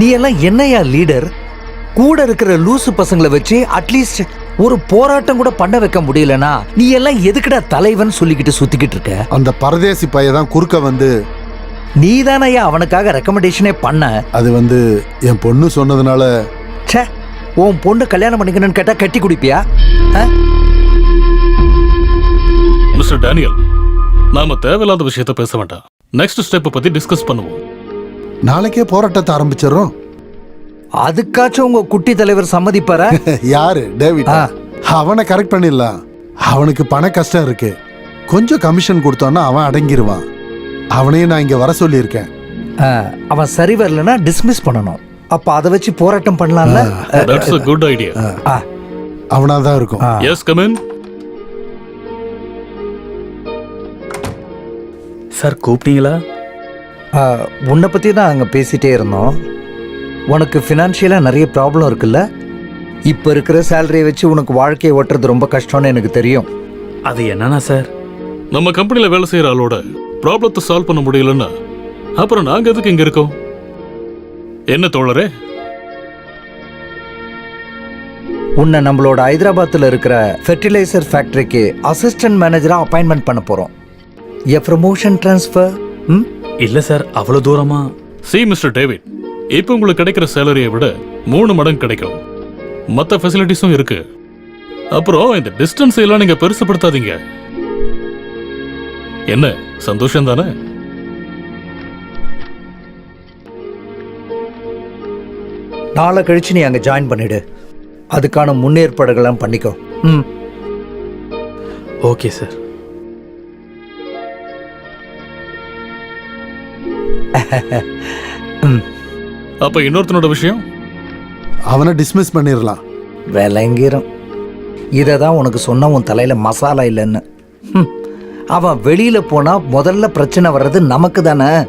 நீ எல்லாம் என்னையா லீடர் கூட இருக்கிற லூசு பசங்களை வச்சு அட்லீஸ்ட் ஒரு போராட்டம் கூட பண்ண வைக்க முடியலனா நீ எல்லாம் எதுக்குடா தலைவன் சொல்லிக்கிட்டு சுத்திக்கிட்டு இருக்க? அந்த பரதேசி பையன் தான் குறுக்க வந்து நீ தானயா அவனுக்காக ரெக்கமெண்டேஷனே பண்ண? அது வந்து என் பொண்ணு சொன்னதுனால ச்சே உன் பொண்ணு கல்யாணம் பண்ணிக்கணும்னு கேட்டா கட்டி குடிப்பியா? ஆ? மிஸ்டர் டேனியல் நாம தேவையில்லாத விஷயத்த பேச வேண்டாம். நெக்ஸ்ட் ஸ்டெப் பத்தி டிஸ்கஸ் பண்ணுவோம். நாளைக்கே போராட்டத்தை ஆரம்பிச்சிடுறோம். அதுக்காச்சும் உங்க குட்டி தலைவர் சம்மதிப்பாரா? யாரு? டேவிட். அவனை கரெக்ட் பண்ணிடலாம். அவனுக்கு பண கஷ்டம் இருக்கு. கொஞ்சம் கமிஷன் கொடுத்தோன்னா அவன் அடங்கிருவான். அவனையும் நான் இங்க வர சொல்லியிருக்கேன். ஆ, அவன் சரி வரலன்னா டிஸ்மிஸ் பண்ணணும். அப்ப அதை வச்சு போராட்டம் பண்ணலாம்ல? தட்ஸ் a குட் ஐடியா ஆ, அவனா தான் இருக்கும். ஆ. எஸ் கமின் சார் கூப்பிட்டீங்களா? உன்னை பத்தி தான் அங்க பேசிட்டே இருந்தோம். உனக்கு ஃபினான்ஷியலா நிறைய ப்ராப்ளம் இருக்குல்ல? இப்ப இருக்கிற சேலரியை வச்சு உனக்கு வாழ்க்கையை ஓட்டுறது ரொம்ப கஷ்டம்னு எனக்கு தெரியும். அது என்னன்னா சார் நம்ம கம்பெனில வேலை செய்யற ஆளோட ப்ராப்ளத்தை சால்வ் பண்ண முடியலன்னா அப்புறம் நாங்க எதுக்கு இங்க இருக்கோம்? என்ன தோழரே? உன்னை நம்மளோட ஹைதராபாத்தில் இருக்கிற ஃபெர்டிலைசர் ஃபேக்டரிக்கு அசிஸ்டன்ட் மேனேஜராக அப்பாயின்மெண்ட் பண்ண போகிறோம் எ ப்ரமோஷன் ட்ரான்ஸ்ஃபர் ம்? இல்ல சார் அவ்வளவு தூரமா? சி மிஸ்டர் டேவிட் இப்போ உங்களுக்கு கிடைக்கிற சேலரியை விட மூணு மடங்கு கிடைக்கும். மற்ற ஃபெசிலிட்டிஸும் இருக்கு. அப்புறம் இந்த டிஸ்டன்ஸ் எல்லாம் நீங்க பெருசுப்படுத்தாதீங்க. என்ன சந்தோஷம் தானே? நாளை கழிச்சு நீ அங்கே ஜாயின் பண்ணிடு. அதுக்கான முன்னேற்பாடுகள்லாம் பண்ணிக்கோ. ம். Okay sir. அப்ப இன்னொருத்தனோட விஷயம்? அவனை டிஸ்மிஸ் பண்ணிடலாம் விளங்கிரும். இதை தான் உனக்கு சொன்ன உன் தலையில் மசாலா இல்லைன்னு. ம். அவன் வெளியில் போனால் முதல்ல பிரச்சனை வர்றது நமக்கு தானே.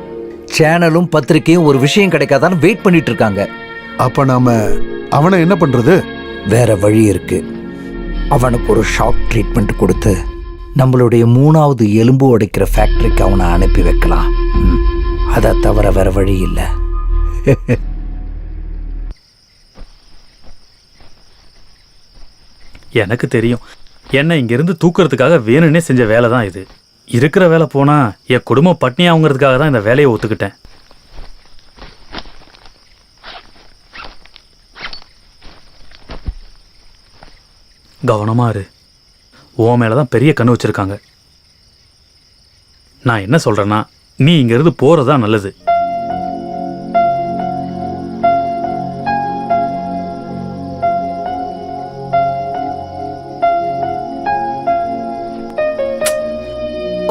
சேனலும் பத்திரிக்கையும் ஒரு விஷயம் கிடைக்காதான்னு வெயிட் பண்ணிட்டு இருக்காங்க அப்ப நாம அவனை என்ன பண்றது? வேற வழி இருக்கு. அவனுக்கு ஒரு ஷாக் ட்ரீட்மெண்ட் கொடுத்து நம்மளுடைய மூணாவது எலும்பு உடைக்கிற ஃபேக்டரிக்கு அவனை அனுப்பி வைக்கலாம். ம். அதை தவிர வேற வழி இல்லை. எனக்கு தெரியும். என்ன இங்கிருந்து தூக்குறதுக்காக வேணும்னே செஞ்ச வேலை தான் இது. இருக்கிற வேலை போனா என் குடும்பம் பட்னியாகுங்கிறதுக்காக தான் இந்த வேலையை ஒத்துக்கிட்டேன். கவனமா இரு. உன் மேலே தான் பெரிய கண்ணு வச்சிருக்காங்க. நான் என்ன சொல்றேன்னா நீ இங்கிருந்து போறதா நல்லது.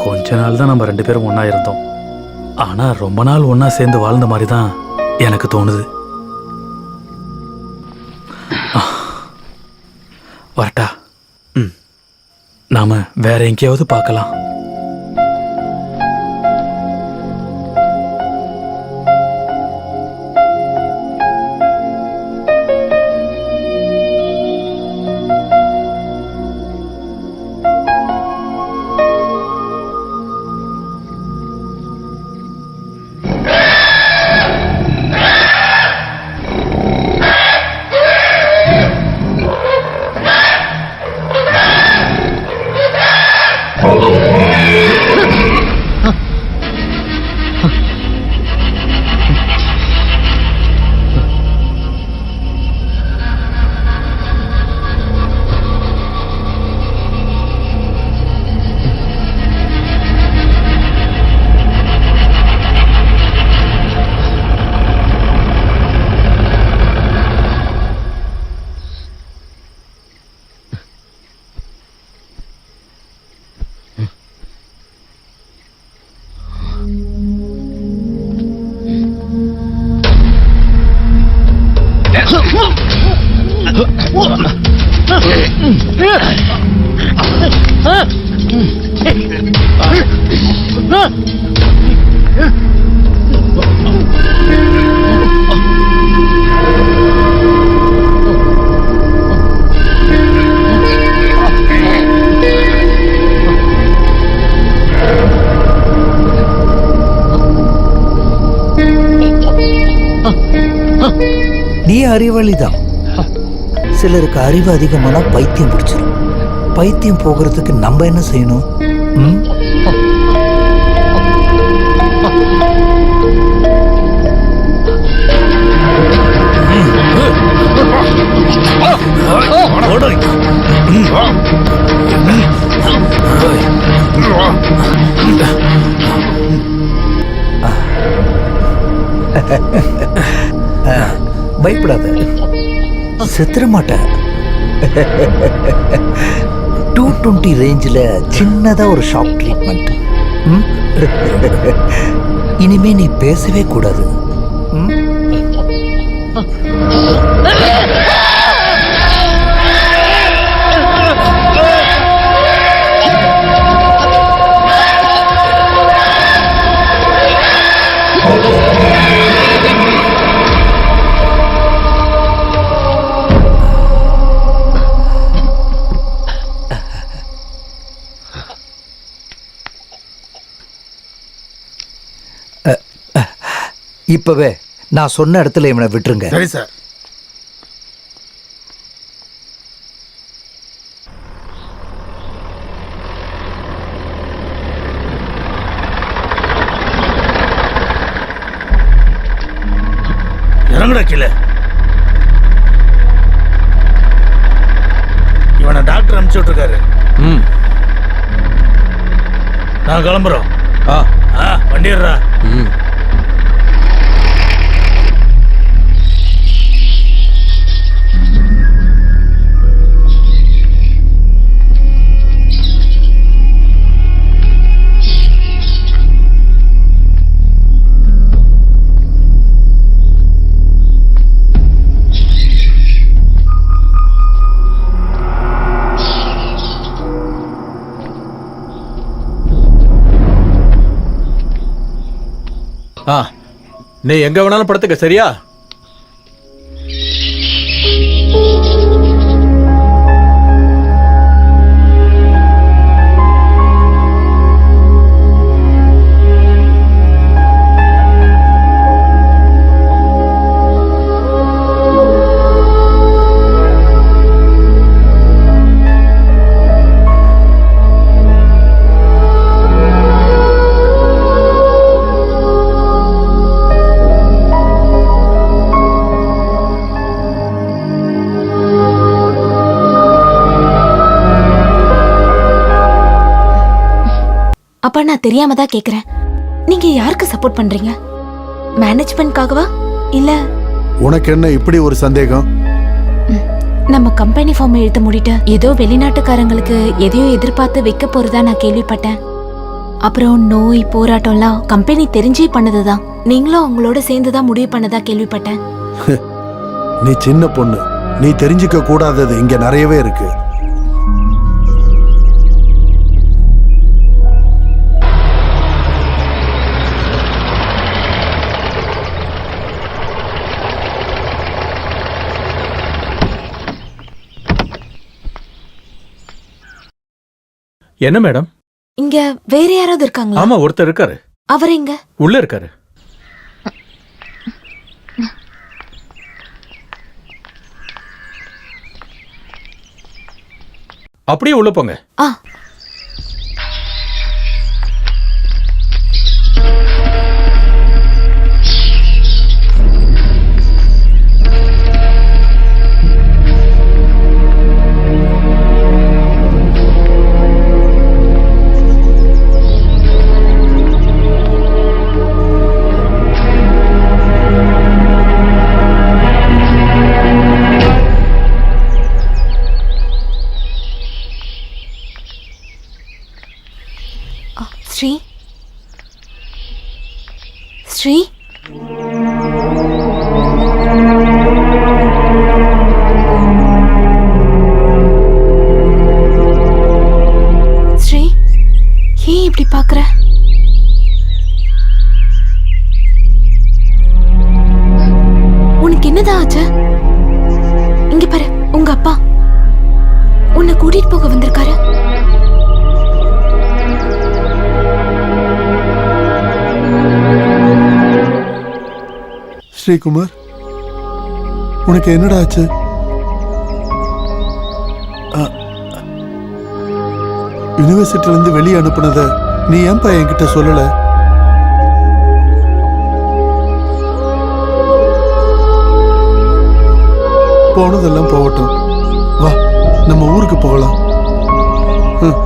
கொஞ்ச நாள் தான் நம்ம ரெண்டு பேரும் ஒன்னா இருந்தோம். ஆனா ரொம்ப நாள் ஒன்னா சேர்ந்து வாழ்ந்த மாதிரி தான் எனக்கு தோணுது. வரட்டா. ம் நாம வேற எங்கேயாவது பார்க்கலாம். நீ அறிவழிதான். சிலருக்கு அறிவு அதிகமானா பைத்தியம் பிடிச்சிடும் பைத்தியம் போகிறதுக்கு நம்ம என்ன செய்யணும்? ம்? பயப்படாத. செத்துற மாட்டேன் டூ டுவெண்ட்டி ரேஞ்சில் சின்னதாக ஒரு ஷாக் ட்ரீட்மெண்ட் இனிமே நீ பேசவே கூடாது. இப்பவே நான் சொன்ன இடத்துல இவனை விட்டுருங்க. சரி சார். இறங்குடா கீழே. இவனை டாக்டர் அனுப்பிச்சு விட்டுருக்காரு. ம். நான் கிளம்புறோம். ஆ. ஆ வண்டிடுறா ம். நீ எங்க வேணாலும் படுத்துக்க சரியா? அப்பா நான் தெரியாம தான் கேக்குறேன். நீங்க யாருக்கு சப்போர்ட் பண்றீங்க? மேனேஜ்மெண்ட்காகவா இல்ல உனக்கு என்ன இப்படி ஒரு சந்தேகம்? நம்ம கம்பெனி ஃபார்ம் எழுத மூடிட்டு ஏதோ வெளிநாட்டுக்காரங்களுக்கு எதையோ எதிர்பார்த்து வைக்க போறதா நான் கேள்விப்பட்டேன். அப்புறம் நோய் போராட்டம்லாம் கம்பெனி தெரிஞ்சே பண்ணதுதான். நீங்களும் அவங்களோட சேர்ந்து தான் முடிவு பண்ணதா கேள்விப்பட்டேன். நீ சின்ன பொண்ணு. நீ தெரிஞ்சுக்க கூடாதது இங்க நிறையவே இருக்கு. என்ன மேடம்? இங்க வேற யாராவது இருக்காங்களா? ஆமா ஒருத்தர் இருக்காரு. அவர் எங்க? உள்ள இருக்காரு. அப்படியே உள்ள போங்க. ஆ. ஸ்ரீ. ஸ்ரீ ஏன் இப்படி பாக்குற உனக்கு என்னதான் ஆச்சு? ஸ்ரீகுமார் உனக்கு என்னடா ஆச்சு யூனிவர்சிட்டில இருந்து வெளியே அனுப்புனத நீ ஏன்பா என்கிட்ட சொல்லல? போனதெல்லாம் போகட்டும். வா நம்ம ஊருக்கு போகலாம். ம்.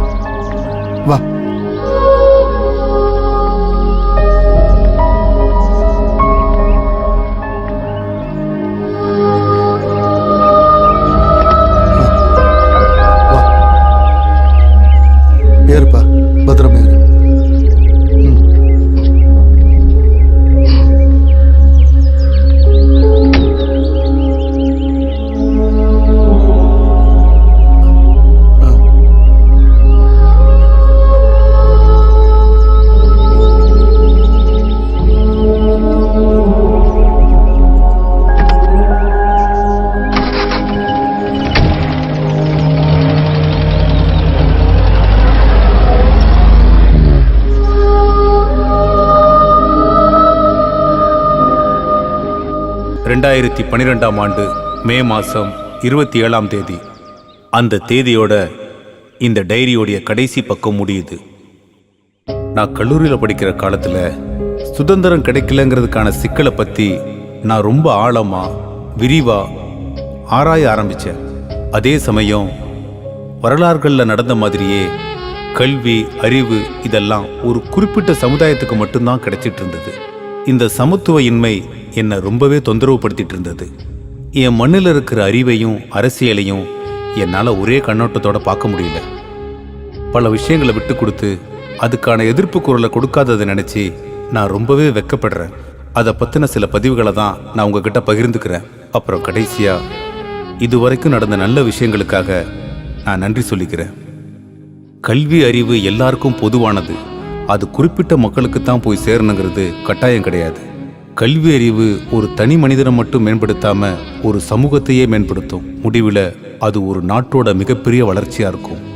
ரெண்டாயிரத்தி பன்னிரெண்டாம் ஆண்டு மே மாதம் இருபத்தி ஏழாம் தேதி. அந்த தேதியோட இந்த டைரியோடைய கடைசி பக்கம் முடியுது. நான் கல்லூரியில் படிக்கிற காலத்தில் சுதந்திரம் கிடைக்கலங்கிறதுக்கான சிக்கலை பற்றி நான் ரொம்ப ஆழமாக விரிவாக ஆராய ஆரம்பித்தேன் அதே சமயம் வரலாறுகளில் நடந்த மாதிரியே கல்வி அறிவு இதெல்லாம் ஒரு குறிப்பிட்ட சமுதாயத்துக்கு மட்டும்தான் கிடைச்சிட்டு இருந்தது. இந்த சமத்துவ இன்மை என்னை ரொம்பவே தொந்தரவு படுத்திட்டு இருந்தது என் மண்ணில் இருக்கிற அறிவையும் அரசியலையும் என்னால் ஒரே கண்ணோட்டத்தோட பார்க்க முடியல. பல விஷயங்களை விட்டு கொடுத்து அதுக்கான எதிர்ப்பு குரலை கொடுக்காததை நினச்சி நான் ரொம்பவே வெக்கப்படுறேன். அதை பற்றின சில பதிவுகளை தான் நான் உங்ககிட்ட பகிர்ந்துக்கிறேன். அப்புறம் கடைசியாக இதுவரைக்கும் நடந்த நல்ல விஷயங்களுக்காக நான் நன்றி சொல்லிக்கிறேன். கல்வி அறிவு எல்லாருக்கும் பொதுவானது. அது குறிப்பிட்ட மக்களுக்கு தான் போய் சேரணுங்கிறது கட்டாயம் கிடையாது. கல்வி அறிவு ஒரு தனி மனிதனை மட்டும் மேம்படுத்தாம ஒரு சமூகத்தையே மேம்படுத்தும். முடிவில் அது ஒரு நாட்டோட மிகப்பெரிய வளர்ச்சியா இருக்கும்.